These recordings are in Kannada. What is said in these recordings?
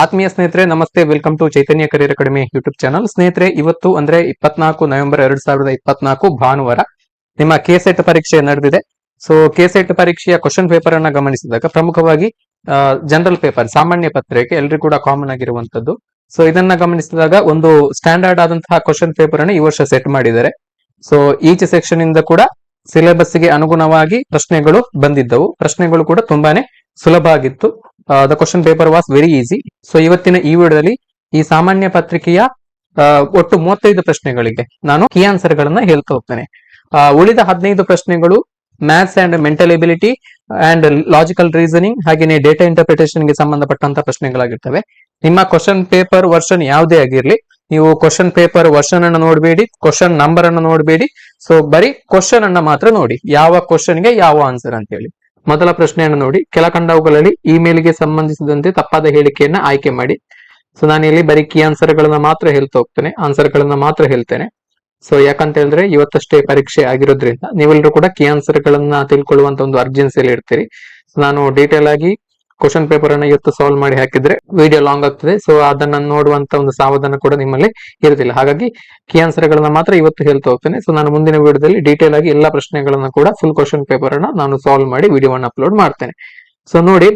ಆತ್ಮೀಯ ಸ್ನೇಹಿತರೆ, ನಮಸ್ತೆ. Welcome to Chaitanya career academy YouTube channel ಸ್ನೇಹಿತರೆ, ಇವತ್ತು ಅಂದ್ರೆ ಇಪ್ಪತ್ನಾಲ್ಕು ನವೆಂಬರ್ ಎರಡ್ ಸಾವಿರದ ಇಪ್ಪತ್ನಾಲ್ಕು ಭಾನುವಾರ ನಿಮ್ಮ ಕೆಸೆಟ್ ಪರೀಕ್ಷೆ ನಡೆದಿದೆ. ಸೊ ಕೆಸೆಟ್ ಪರೀಕ್ಷೆಯ ಕ್ವಶನ್ ಪೇಪರ್ ಅನ್ನ ಗಮನಿಸಿದಾಗ ಪ್ರಮುಖವಾಗಿ ಜನರಲ್ ಪೇಪರ್ ಸಾಮಾನ್ಯ ಪತ್ರಿಕೆ, ಎಲ್ರಿಗೂ ಕೂಡ ಕಾಮನ್ ಆಗಿರುವಂತದ್ದು ಸೊ ಇದನ್ನ ಗಮನಿಸಿದಾಗ ಒಂದು ಸ್ಟ್ಯಾಂಡರ್ಡ್ ಆದಂತಹ ಕ್ವಶನ್ ಪೇಪರ್ ಅನ್ನು ಈ ವರ್ಷ ಸೆಟ್ ಮಾಡಿದ್ದಾರೆ. ಸೊ ಈಚ್ ಸೆಕ್ಷನ್ ಇಂದ ಕೂಡ ಸಿಲೆಬಸ್ಗೆ ಅನುಗುಣವಾಗಿ ಪ್ರಶ್ನೆಗಳು ಬಂದಿದ್ದವು. ಪ್ರಶ್ನೆಗಳು ಕೂಡ ತುಂಬಾನೇ ಸುಲಭ ಆಗಿತ್ತು. The question paper was very easy so ಇವತ್ತಿನ ಈ ವಿಡಿಯೋದಲ್ಲಿ ಈ ಸಾಮಾನ್ಯ ಪತ್ರಿಕೆಯ ಆ, ಒಟ್ಟು ಮೂವತ್ತೈದು ಪ್ರಶ್ನೆಗಳಿಗೆ ನಾನು ಕೀ ಆನ್ಸರ್ ಗಳನ್ನ ಹೇಳ್ತಾ ಹೋಗ್ತೇನೆ. ಆ, ಉಳಿದ ಹದಿನೈದು ಪ್ರಶ್ನೆಗಳು maths and mental ability and logical reasoning ಹಾಗೆಯೇ ಡೇಟಾ ಇಂಟರ್ಪ್ರಿಟೇಷನ್ಗೆ ಸಂಬಂಧಪಟ್ಟಂತ ಪ್ರಶ್ನೆಗಳಾಗಿರ್ತವೆ. ನಿಮ್ಮ ಕ್ವಶನ್ ಪೇಪರ್ ವರ್ಷನ್ ಯಾವುದೇ ಆಗಿರ್ಲಿ ನೀವು ಕ್ವಶನ್ ಪೇಪರ್ ವರ್ಷನ್ ಅನ್ನು ನೋಡಬೇಡಿ ಕ್ವಶನ್ ನಂಬರ್ ಅನ್ನು ನೋಡಬೇಡಿ. ಸೊ ಬರೀ ಕ್ವಶನ್ ಅನ್ನ ಮಾತ್ರ ನೋಡಿ ಯಾವ ಕ್ವಶನ್ಗೆ ಯಾವ ಆನ್ಸರ್ ಅಂತ ಹೇಳಿ ಮೊದಲ ಪ್ರಶ್ನೆಯನ್ನು ನೋಡಿ. ಕೆಳಕಂಡವುಗಳಲ್ಲಿ ಇಮೇಲ್ಗೆ ಸಂಬಂಧಿಸಿದಂತೆ ತಪ್ಪಾದ ಹೇಳಿಕೆಯನ್ನ ಆಯ್ಕೆ ಮಾಡಿ. ಸೊ ನಾನು ಇಲ್ಲಿ ಬರೀ ಕೀ ಆನ್ಸರ್ ಗಳನ್ನ ಮಾತ್ರ ಹೇಳ್ತಾ ಹೋಗ್ತೇನೆ. ಆನ್ಸರ್ ಗಳನ್ನ ಮಾತ್ರ ಹೇಳ್ತೇನೆ. ಸೊ ಯಾಕಂತ ಹೇಳಿದ್ರೆ ಇವತ್ತಷ್ಟೇ ಪರೀಕ್ಷೆ ಆಗಿರೋದ್ರಿಂದ ನೀವೆಲ್ಲರೂ ಕೂಡ ಕೀ ಆನ್ಸರ್ ಗಳನ್ನ ತಿಳ್ಕೊಳ್ಳುವಂತ ಒಂದು ಅರ್ಜೆನ್ಸಿಯಲ್ಲಿ ಇರ್ತೀರಿ. ನಾನು ಡೀಟೇಲ್ ಆಗಿ ಕ್ವಶನ್ ಪೇಪರ್ ಅನ್ನ ಇವತ್ತು ಸಾಲ್ವ್ ಮಾಡಿ ಹಾಕಿದ್ರೆ ವಿಡಿಯೋ ಲಾಂಗ್ ಆಗ್ತದೆ. ಸೊ ಅದನ್ನ ನೋಡುವಂತ ಒಂದು ಸಾವಧಾನ ಕೂಡ ನಿಮ್ಮಲ್ಲಿ ಇರುದಿಲ್ಲ. ಹಾಗಾಗಿ ಕೀ ಆನ್ಸರ್ ಗಳನ್ನ ಮಾತ್ರ ಇವತ್ತು ಹೇಳ್ತಾ ಹೋಗ್ತೇನೆ. ಸೊ ನಾನು ಮುಂದಿನ ವಿಡಿಯೋದಲ್ಲಿ ಡೀಟೇಲ್ ಆಗಿ ಎಲ್ಲಾ ಪ್ರಶ್ನೆಗಳನ್ನ ಕೂಡ ಫುಲ್ ಕ್ವಶನ್ ಪೇಪರ್ ಅನ್ನ ನಾನು ಸಾಲ್ವ್ ಮಾಡಿ ವಿಡಿಯೋವನ್ನು ಅಪ್ಲೋಡ್ ಮಾಡ್ತೇನೆ. ಸೊ ನೋಡಿ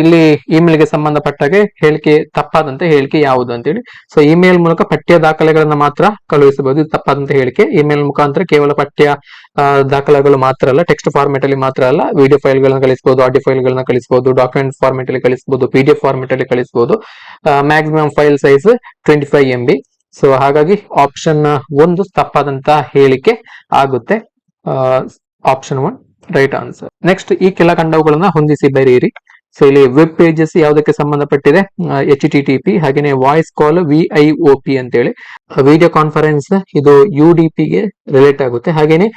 ಇಲ್ಲಿ ಇಮೇಲ್ಗೆ ಸಂಬಂಧಪಟ್ಟಾಗೆ ಹೇಳಿಕೆ ತಪ್ಪಾದಂತ ಹೇಳಿಕೆ ಯಾವುದು ಅಂತೇಳಿ. ಸೊ ಇಮೇಲ್ ಮೂಲಕ ಪಠ್ಯ ದಾಖಲೆಗಳನ್ನ ಮಾತ್ರ ಕಳುಹಿಸಬಹುದು. ಇದು ತಪ್ಪಾದಂತ ಹೇಳಿಕೆ. ಇಮೇಲ್ ಮುಖಾಂತರ ಕೇವಲ ಪಠ್ಯ ದಾಖಲೆಗಳು ಮಾತ್ರ ಅಲ್ಲ ಟೆಕ್ಸ್ಟ್ ಫಾರ್ಮೆಟ್ ಅಲ್ಲಿ ಮಾತ್ರ ಅಲ್ಲ. ವಿಡಿಯೋ ಫೈಲ್ ಗಳನ್ನ ಕಳಿಸಬಹುದು ಆಡಿಯೋ ಫೈಲ್ ಗಳನ್ನ ಕಳಿಸಬಹುದು ಡಾಕ್ಯುಮೆಂಟ್ ಫಾರ್ಮೆಟ್ ಅಲ್ಲಿ ಕಳಿಸಬಹುದು ಪಿ ಡಿ ಎಫ್ ಫಾರ್ಮೆಟ್ ಅಲ್ಲಿ ಕಳಿಸಬಹುದು. Maximum file size twenty five M B so ಹಾಗಾಗಿ ಆಪ್ಷನ್ ಒಂದು ತಪ್ಪಾದಂತ ಹೇಳಿಕೆ ಆಗುತ್ತೆ. Option one right answer next ಈ ಕೆಲ ಕಂಡವುಗಳನ್ನ ಹೊಂದಿಸಿ ಬರೆಯಿರಿ. ಸೊ ಇಲ್ಲಿ ವೆಬ್ ಪೇಜಸ್ ಯಾವುದಕ್ಕೆ ಸಂಬಂಧಪಟ್ಟಿದೆ? ಎಚ್ ಟಿ ಟಿ ಪಿ ಹಾಗೇನೆ voice call V I O P ಅಂತೇಳಿ. ವಿಡಿಯೋ ಕಾನ್ಫರೆನ್ಸ್ ಇದು ಯು ಡಿ ಗೆ ರಿಲೇಟ್ ಆಗುತ್ತೆ. ಹಾಗೇನೆ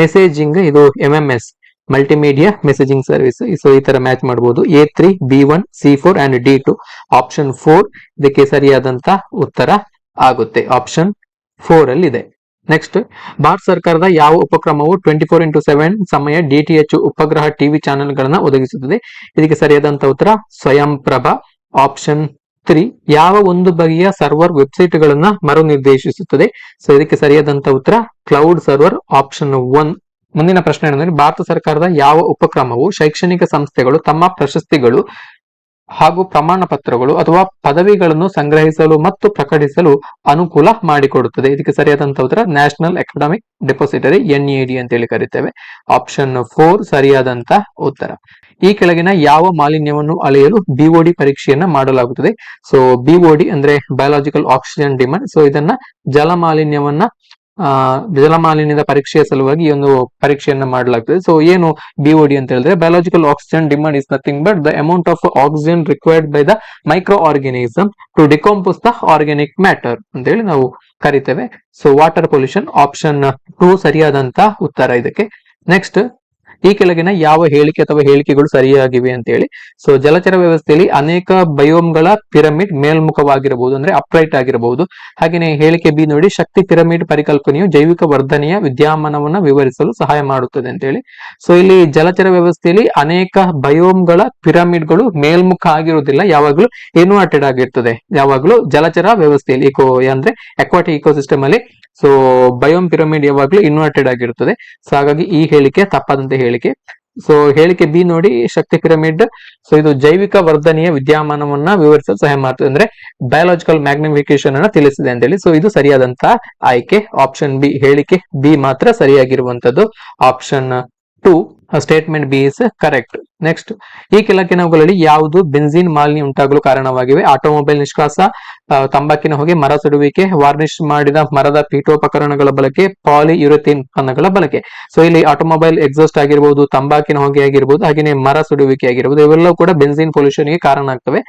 ಮೆಸೇಜಿಂಗ್ ಇದು M M S multimedia messaging service so ಈ ತರ ಮ್ಯಾಚ್ ಮಾಡಬಹುದು A three B one C four and D two option four ಇದಕ್ಕೆ ಸರಿಯಾದಂತ ಉತ್ತರ ಆಗುತ್ತೆ. ಆಪ್ಷನ್ ಫೋರ್ ಅಲ್ಲಿ ಇದೆ ನೆಕ್ಸ್ಟ್ ಭಾರತ ಸರ್ಕಾರದ ಯಾವ ಉಪಕ್ರಮವು ಟ್ವೆಂಟಿ ಫೋರ್ ಇಂಟು ಸೆವೆನ್ ಸಮಯ ಡಿಟಿಎಚ್ ಉಪಗ್ರಹ ಟಿವಿ ಚಾನೆಲ್ ಗಳನ್ನ ಒದಗಿಸುತ್ತದೆ? ಇದಕ್ಕೆ ಸರಿಯಾದಂತ ಉತ್ತರ, ಸ್ವಯಂ ಪ್ರಭಾ ಆಪ್ಷನ್ ತ್ರೀ ಯಾವ ಒಂದು ಬಗೆಯ ಸರ್ವರ್ ವೆಬ್ಸೈಟ್ ಗಳನ್ನ ಮರು ನಿರ್ದೇಶಿಸುತ್ತದೆ ಸೊ ಇದಕ್ಕೆ ಸರಿಯಾದಂತ ಉತ್ತರ ಕ್ಲೌಡ್ ಸರ್ವರ್ ಆಪ್ಷನ್ ಒನ್ ಮುಂದಿನ ಪ್ರಶ್ನೆ ಏನಂದ್ರೆ, ಭಾರತ ಸರ್ಕಾರದ ಯಾವ ಉಪಕ್ರಮವು ಶೈಕ್ಷಣಿಕ ಸಂಸ್ಥೆಗಳು ತಮ್ಮ ಪ್ರಶಸ್ತಿಗಳು ಹಾಗೂ ಪ್ರಮಾಣ ಪತ್ರಗಳು ಅಥವಾ ಪದವಿಗಳನ್ನು ಸಂಗ್ರಹಿಸಲು ಮತ್ತು ಪ್ರಕಟಿಸಲು ಅನುಕೂಲ ಮಾಡಿಕೊಡುತ್ತದೆ. ಇದಕ್ಕೆ ಸರಿಯಾದಂತ ಉತ್ತರ ನ್ಯಾಷನಲ್ ಎಕನಾಮಿಕ್ ಡೆಪಾಸಿಟರಿ ಎನ್ಇಡಿ ಅಂತ ಹೇಳಿ ಕರಿತೇವೆ. ಆಪ್ಷನ್ ಫೋರ್ ಸರಿಯಾದಂತ ಉತ್ತರ. ಈ ಕೆಳಗಿನ ಯಾವ ಮಾಲಿನ್ಯವನ್ನು ಅಳೆಯಲು ಬಿಒಡಿ ಪರೀಕ್ಷೆಯನ್ನ ಮಾಡಲಾಗುತ್ತದೆ? ಸೊ ಬಿಒಡಿ ಅಂದ್ರೆ ಬಯಾಲಜಿಕಲ್ ಆಕ್ಸಿಜನ್ ಡಿಮಾಂಡ್ ಸೊ ಇದನ್ನ ಜಲ ಮಾಲಿನ್ಯವನ್ನ ಆ ಜಲ ಮಾಲಿನ್ಯದ ಪರೀಕ್ಷೆಯ ಸಲುವಾಗಿ ಒಂದು ಪರೀಕ್ಷೆಯನ್ನ ಮಾಡಲಾಗ್ತದೆ. ಸೊ ಏನು ಬಿಒಡಿ ಅಂತ ಹೇಳಿದ್ರೆ biological oxygen demand is nothing but the amount of oxygen required by the micro organism to decompose the organic matter ಅಂತ ಹೇಳಿ ನಾವು ಕರಿತೇವೆ. So water pollution option two ಸರಿಯಾದಂತ ಉತ್ತರ ಇದಕ್ಕೆ. ನೆಕ್ಸ್ಟ್ ಈ ಕೆಳಗಿನ ಯಾವ ಹೇಳಿಕೆ ಅಥವಾ ಹೇಳಿಕೆಗಳು ಸರಿಯಾಗಿವೆ ಅಂತ ಹೇಳಿ ಸೊ ಜಲಚರ ವ್ಯವಸ್ಥೆಯಲ್ಲಿ ಅನೇಕ ಬಯೋಮ್ಗಳ ಪಿರಮಿಡ್ ಮೇಲ್ಮುಖವಾಗಿರಬಹುದು ಅಂದ್ರೆ ಅಪ್ರೈಟ್ ಆಗಿರಬಹುದು. ಹಾಗೆಯೇ ಹೇಳಿಕೆ ಬಿ ನೋಡಿ, ಶಕ್ತಿ ಪಿರಮಿಡ್ ಪರಿಕಲ್ಪನೆಯು ಜೈವಿಕ ವರ್ಧನೆಯ ವಿದ್ಯಮಾನವನ್ನ ವಿವರಿಸಲು ಸಹಾಯ ಮಾಡುತ್ತದೆ ಅಂತ ಹೇಳಿ ಸೊ ಇಲ್ಲಿ ಜಲಚರ ವ್ಯವಸ್ಥೆಯಲ್ಲಿ ಅನೇಕ ಬಯೋಮ್ಗಳ ಪಿರಮಿಡ್ಗಳು ಮೇಲ್ಮುಖ ಆಗಿರುವುದಿಲ್ಲ. ಯಾವಾಗಲೂ ಇನ್ವರ್ಟೆಡ್ ಆಗಿರ್ತದೆ. ಯಾವಾಗಲೂ ಜಲಚರ ವ್ಯವಸ್ಥೆಯಲ್ಲಿ ಇಕೋ ಅಂದ್ರೆ ಅಕ್ವಾಟಿಕ್ ಇಕೋಸಿಸ್ಟಮ್ ಅಲ್ಲಿ. ಸೊ ಬಯೋಮ್ ಪಿರಮಿಡ್ ಯಾವಾಗಲೂ ಇನ್ವರ್ಟೆಡ್ ಆಗಿರುತ್ತದೆ ಸೊ ಹಾಗಾಗಿ ಈ ಹೇಳಿಕೆ ತಪ್ಪಾದಂತ ಹೇಳಿಕೆ. ಸೊ ಹೇಳಿಕೆ ಬಿ ನೋಡಿ, ಶಕ್ತಿ ಪಿರಮಿಡ್. ಸೊ ಇದು ಜೈವಿಕ ವರ್ಧನೆಯ ವಿದ್ಯಮಾನವನ್ನ ವಿವರಿಸಲು ಸಹಾಯ ಮಾಡ್ತದೆ ಅಂದ್ರೆ ಬಯಾಲಜಿಕಲ್ ಮ್ಯಾಗ್ನಿಫಿಕೇಶನ್ ಅನ್ನ ತಿಳಿಸಿದೆ ಅಂತ ಹೇಳಿ ಸೊ ಇದು ಸರಿಯಾದಂತ ಆಯ್ಕೆ. ಆಪ್ಷನ್ ಬಿ ಹೇಳಿಕೆ ಬಿ ಮಾತ್ರ ಸರಿಯಾಗಿರುವಂತದ್ದು. Option two statement B is correct next ಈ ಕೆಳಗಿನವುಗಳಲ್ಲಿ ಯಾವುದು ಬೆನ್ಸಿನ್ ಮಾಲಿನ್ಯ ಉಂಟಾಗಲು ಕಾರಣವಾಗಿವೆ? ಆಟೋಮೊಬೈಲ್ ನಿಷ್ಕಾಸ ತಂಬಾಕಿನ ಹೊಗೆ, ಮರ ಸುಡುವಿಕೆ ವಾರ್ನಿಶ್ ಮಾಡಿದ ಮರದ ಪೀಠೋಪಕರಣಗಳ ಬಳಕೆ ಪಾಲಿ ಯುರೋಥಿನ್ ಉತ್ಪನ್ನಗಳ ಬಳಕೆ. ಸೊ ಇಲ್ಲಿ ಆಟೋಮೊಬೈಲ್ ಎಕ್ಸಾಸ್ಟ್ ಆಗಿರ್ಬೋದು, ತಂಬಾಕಿನ ಹೊಗೆ ಆಗಿರ್ಬೋದು ಹಾಗೆಯೇ ಮರ ಸುಡುವಿಕೆ ಆಗಿರ್ಬೋದು, ಇವೆಲ್ಲವೂ ಕೂಡ ಬೆನ್ಸಿನ್ ಪೊಲ್ಯೂಷನ್ಗೆ ಕಾರಣ ಆಗ್ತವೆ.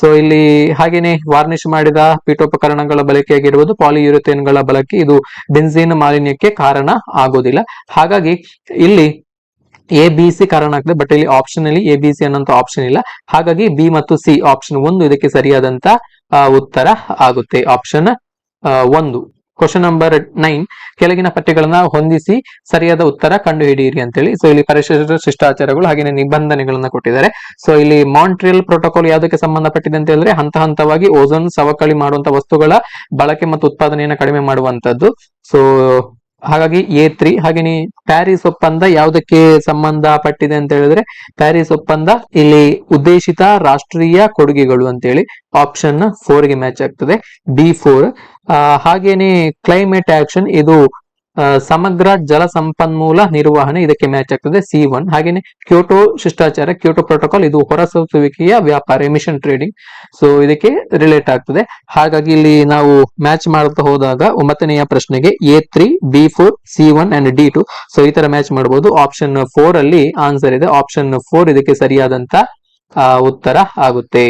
ಸೊ ಇಲ್ಲಿ ಹಾಗೇನೆ ವಾರ್ನಿಶ್ ಮಾಡಿದ ಪೀಠೋಪಕರಣಗಳ ಬಳಕೆ ಆಗಿರ್ಬೋದು ಪಾಲಿ ಗಳ ಬಳಕೆ, ಇದು ಬೆನ್ಸಿನ್ ಮಾಲಿನ್ಯಕ್ಕೆ ಕಾರಣ ಆಗೋದಿಲ್ಲ. ಹಾಗಾಗಿ, ಇಲ್ಲಿ ಎ ಬಿ ಸಿ ಕಾರಣ ಆಗ್ತದೆ ಬಟ್ ಇಲ್ಲಿ ಆಪ್ಷನ್ ಅಲ್ಲಿ ಎ ಬಿ ಸಿ ಅನ್ನೋ ಆಪ್ಷನ್ ಇಲ್ಲ. ಹಾಗಾಗಿ ಬಿ ಮತ್ತು ಸಿ ಆಪ್ಷನ್ ಒಂದು ಇದಕ್ಕೆ ಸರಿಯಾದಂತ ಉತ್ತರ ಆಗುತ್ತೆ. ಆಪ್ಷನ್ ಒಂದು. ಕ್ವಶನ್ ನಂಬರ್ ನೈನ್ ಕೆಳಗಿನ ಪಠ್ಯಗಳನ್ನ ಹೊಂದಿಸಿ ಸರಿಯಾದ ಉತ್ತರ ಕಂಡುಹಿಡಿಯಿರಿ ಅಂತೇಳಿ. ಸೊ ಇಲ್ಲಿ ಪರಿಶಿಷ್ಟ ಶಿಷ್ಟಾಚಾರಗಳು ಹಾಗೆ ನಿಬಂಧನೆಗಳನ್ನ ಕೊಟ್ಟಿದ್ದಾರೆ. ಸೊ ಇಲ್ಲಿ ಮಾಂಟ್ರಿಯಲ್ ಪ್ರೋಟೋಕಾಲ್ ಯಾವುದಕ್ಕೆ ಸಂಬಂಧಪಟ್ಟಿದೆ ಅಂತ ಹೇಳಿದ್ರೆ ಹಂತ ಹಂತವಾಗಿ ಓಝೋನ್ ಸವಕಳಿ ಮಾಡುವಂತ ವಸ್ತುಗಳ ಬಳಕೆ ಮತ್ತು ಉತ್ಪಾದನೆಯನ್ನು ಕಡಿಮೆ ಮಾಡುವಂತದ್ದು ಸೊ ಹಾಗಾಗಿ ಎ ತ್ರೀ ಹಾಗೇನೆ ಪ್ಯಾರಿಸ್ ಒಪ್ಪಂದ ಯಾವುದಕ್ಕೆ ಸಂಬಂಧ ಪಟ್ಟಿದೆ ಅಂತ ಹೇಳಿದ್ರೆ, ಪ್ಯಾರಿಸ್ ಒಪ್ಪಂದ ಇಲ್ಲಿ ಉದ್ದೇಶಿತ ರಾಷ್ಟ್ರೀಯ ಕೊಡುಗೆಗಳು ಅಂತೇಳಿ ಆಪ್ಷನ್ ಫೋರ್ಗೆ ಮ್ಯಾಚ್ ಆಗ್ತದೆ ಬಿ ಫೋರ್ ಹಾಗೇನೆ ಕ್ಲೈಮೇಟ್ ಆಕ್ಷನ್ ಇದು ಸಮಗ್ರ ಜಲ ಸಂಪನ್ಮೂಲ ನಿರ್ವಹಣೆ ಇದಕ್ಕೆ ಮ್ಯಾಚ್ ಆಗ್ತದೆ. ಸಿ ಒನ್ ಹಾಗೇನೆ ಕ್ಯೋಟೋ ಶಿಷ್ಟಾಚಾರ ಕ್ಯೋಟೋ ಪ್ರೋಟೋಕಾಲ್ ಇದು ಹೊರಸೂಸುವಿಕೆಯ ವ್ಯಾಪಾರ ಎಮಿಷನ್ ಟ್ರೇಡಿಂಗ್ ಸೊ ಇದಕ್ಕೆ ರಿಲೇಟ್ ಆಗ್ತದೆ. ಹಾಗಾಗಿ ಇಲ್ಲಿ ನಾವು ಮ್ಯಾಚ್ ಮಾಡ್ತಾ ಹೋದಾಗ ಒಂಬತ್ತನೆಯ ಪ್ರಶ್ನೆಗೆ A three B four C one and D two so ಈ ತರ ಮ್ಯಾಚ್ ಮಾಡಬಹುದು ಆಪ್ಷನ್ ಫೋರ್ ಅಲ್ಲಿ ಆನ್ಸರ್ ಇದೆ. ಆಪ್ಷನ್ ಫೋರ್ ಇದಕ್ಕೆ ಸರಿಯಾದಂತ ಉತ್ತರ ಆಗುತ್ತೆ.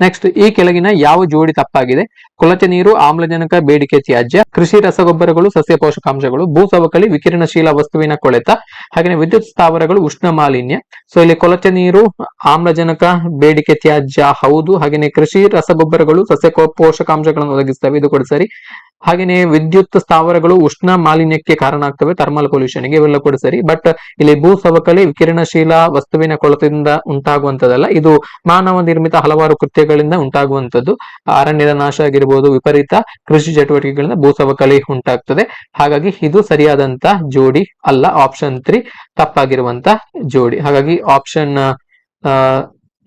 ನೆಕ್ಸ್ಟ್ ಈ ಕೆಳಗಿನ ಯಾವ ಜೋಡಿ ತಪ್ಪಾಗಿದೆ? ಕೊಳಚೆ ನೀರು, ಆಮ್ಲಜನಕ, ಬೇಡಿಕೆ ತ್ಯಾಜ್ಯ, ಕೃಷಿ ರಸಗೊಬ್ಬರಗಳು, ಸಸ್ಯ ಪೋಷಕಾಂಶಗಳು ಭೂ ಸವಕಳಿ ವಿಕಿರಣಶೀಲ ವಸ್ತುವಿನ ಕೊಳೆತ ಹಾಗೆ ವಿದ್ಯುತ್ ಸ್ಥಾವರಗಳು, ಉಷ್ಣ ಮಾಲಿನ್ಯ. ಸೊ ಇಲ್ಲಿ ಕೊಳಚೆ ನೀರು, ಆಮ್ಲಜನಕ, ಬೇಡಿಕೆ ತ್ಯಾಜ್ಯ ಹೌದು, ಹಾಗೆಯೇ ಕೃಷಿ ರಸಗೊಬ್ಬರಗಳು, ಸಸ್ಯ ಪೋಷಕಾಂಶಗಳನ್ನು ಒದಗಿಸ್ತವೆ ಇದು ಕೂಡ ಸರಿ. ಹಾಗೆಯೇ ವಿದ್ಯುತ್ ಸ್ಥಾವರಗಳು ಉಷ್ಣ ಮಾಲಿನ್ಯಕ್ಕೆ ಕಾರಣ ಆಗ್ತವೆ ಥರ್ಮಲ್ ಪೊಲ್ಯೂಷನ್ಗೆ ಇವೆಲ್ಲ ಕೂಡ ಸರಿ. ಬಟ್ ಇಲ್ಲಿ ಭೂ ಸವಕಳಿ ವಿಕಿರಣಶೀಲ ವಸ್ತುವಿನ ಕೊಳತೆಯಿಂದ ಉಂಟಾಗುವಂತದಲ್ಲ ಇದು ಮಾನವ ನಿರ್ಮಿತ ಹಲವಾರು ಕೃತ್ಯಗಳಿಂದ ಉಂಟಾಗುವಂತದ್ದು ಅರಣ್ಯದ ನಾಶ ಆಗಿರ್ಬೋದು, ವಿಪರೀತ ಕೃಷಿ ಚಟುವಟಿಕೆಗಳಿಂದ ಭೂ ಸವಕಳಿ ಉಂಟಾಗ್ತದೆ. ಹಾಗಾಗಿ ಇದು ಸರಿಯಾದಂತ ಜೋಡಿ ಅಲ್ಲ ಆಪ್ಷನ್ ತ್ರೀ ತಪ್ಪಾಗಿರುವಂತ ಜೋಡಿ. ಹಾಗಾಗಿ ಆಪ್ಷನ್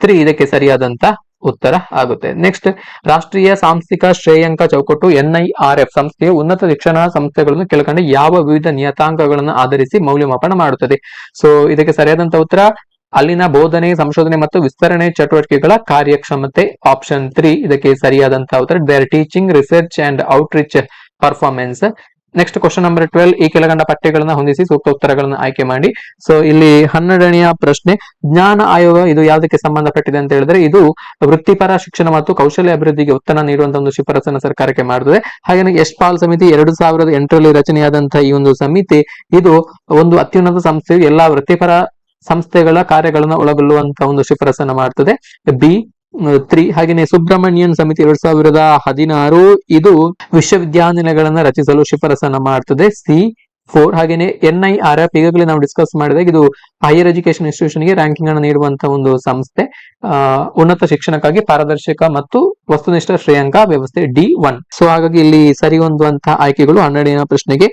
ತ್ರೀ ಇದಕ್ಕೆ ಸರಿಯಾದಂತ ಉತ್ತರ ಆಗುತ್ತೆ. ನೆಕ್ಸ್ಟ್ ರಾಷ್ಟ್ರೀಯ ಸಾಂಸ್ಥಿಕ ಶ್ರೇಯಾಂಕ ಚೌಕಟ್ಟು ಎನ್ಐಆರ್ಎಫ್ ಸಂಸ್ಥೆಯು ಉನ್ನತ ಶಿಕ್ಷಣ ಸಂಸ್ಥೆಗಳನ್ನು ಕೆಳಕಂಡ ಯಾವ ವಿವಿಧ ನಿಯತಾಂಕಗಳನ್ನು ಆಧರಿಸಿ ಮೌಲ್ಯಮಾಪನ ಮಾಡುತ್ತದೆ? ಸೊ ಇದಕ್ಕೆ ಸರಿಯಾದಂತ ಉತ್ತರ, ಅಲ್ಲಿನ ಬೋಧನೆ, ಸಂಶೋಧನೆ ಮತ್ತು ವಿಸ್ತರಣೆ ಚಟುವಟಿಕೆಗಳ ಕಾರ್ಯಕ್ಷಮತೆ ಆಪ್ಷನ್ ತ್ರೀ ಇದಕ್ಕೆ ಸರಿಯಾದಂತಹ ಉತ್ತರ their teaching research and outreach performance next question number twelve ಈ ಕೆಳಗಂಡ ಪಠ್ಯಗಳನ್ನ ಹೊಂದಿಸಿ ಸೂಕ್ತ ಉತ್ತರಗಳನ್ನು ಆಯ್ಕೆ ಮಾಡಿ. ಸೊ ಇಲ್ಲಿ ಹನ್ನೆರಡನೆಯ ಪ್ರಶ್ನೆ, ಜ್ಞಾನ ಆಯೋಗ ಇದು ಯಾವುದಕ್ಕೆ ಸಂಬಂಧಪಟ್ಟಿದೆ ಅಂತ ಹೇಳಿದ್ರೆ, ಇದು ವೃತ್ತಿಪರ ಶಿಕ್ಷಣ ಮತ್ತು ಕೌಶಲ್ಯ ಅಭಿವೃದ್ಧಿಗೆ ಉತ್ತರ ನೀಡುವಂತಹ ಒಂದು ಶಿಫಾರಸನ್ನು ಸರ್ಕಾರಕ್ಕೆ ಮಾಡುತ್ತದೆ ಹಾಗೆ ಯಶ್ಪಾಲ್ ಸಮಿತಿ ಎರಡು ಸಾವಿರದ ಎಂಟರಲ್ಲಿ ರಚನೆಯಾದಂತಹ ಈ ಒಂದು ಸಮಿತಿ, ಇದು ಒಂದು ಅತ್ಯುನ್ನತ ಸಂಸ್ಥೆಯು ಎಲ್ಲಾ ವೃತ್ತಿಪರ ಸಂಸ್ಥೆಗಳ ಕಾರ್ಯಗಳನ್ನು ಒಳಗೊಳ್ಳುವಂತಹ ಒಂದು ಶಿಫಾರಸನ್ನು ಮಾಡ್ತದೆ. ಬಿ ತ್ರೀ, ಹಾಗೆಯೇ ಸುಬ್ರಹ್ಮಣ್ಯನ್ ಸಮಿತಿ ಎರಡ್ ಸಾವಿರದ ಹದಿನಾರು, ಇದು ವಿಶ್ವವಿದ್ಯಾನಿಲಯಗಳನ್ನ ರಚಿಸಲು ಶಿಫಾರಸನ್ನ ಮಾಡ್ತದೆ. ಸಿ ಫೋರ್ ಹಾಗೇನೆ ಎನ್ ಐ ಆರ್ ಎಫ್ ಈಗಾಗಲೇ ನಾವು ಡಿಸ್ಕಸ್ ಮಾಡಿದಾಗ ಇದು ಹೈಯರ್ ಎಜುಕೇಶನ್ ಇನ್ಸ್ಟಿಟ್ಯೂಷನ್ಗೆ ರ್ಯಾಂಕಿಂಗ್ ಅನ್ನು ನೀಡುವಂತ ಒಂದು ಸಂಸ್ಥೆ. ಉನ್ನತ ಶಿಕ್ಷಣಕ್ಕಾಗಿ ಪಾರದರ್ಶಕ ಮತ್ತು ವಸ್ತುನಿಷ್ಠ ಶ್ರೇಯಾಂಕ ವ್ಯವಸ್ಥೆ ಡಿ ಒನ್. ಸೊ ಹಾಗಾಗಿ ಇಲ್ಲಿ ಸರಿ ಹೊಂದುವಂತಹ ಆಯ್ಕೆಗಳು ಹನ್ನೆರಡನೇ ಪ್ರಶ್ನೆಗೆ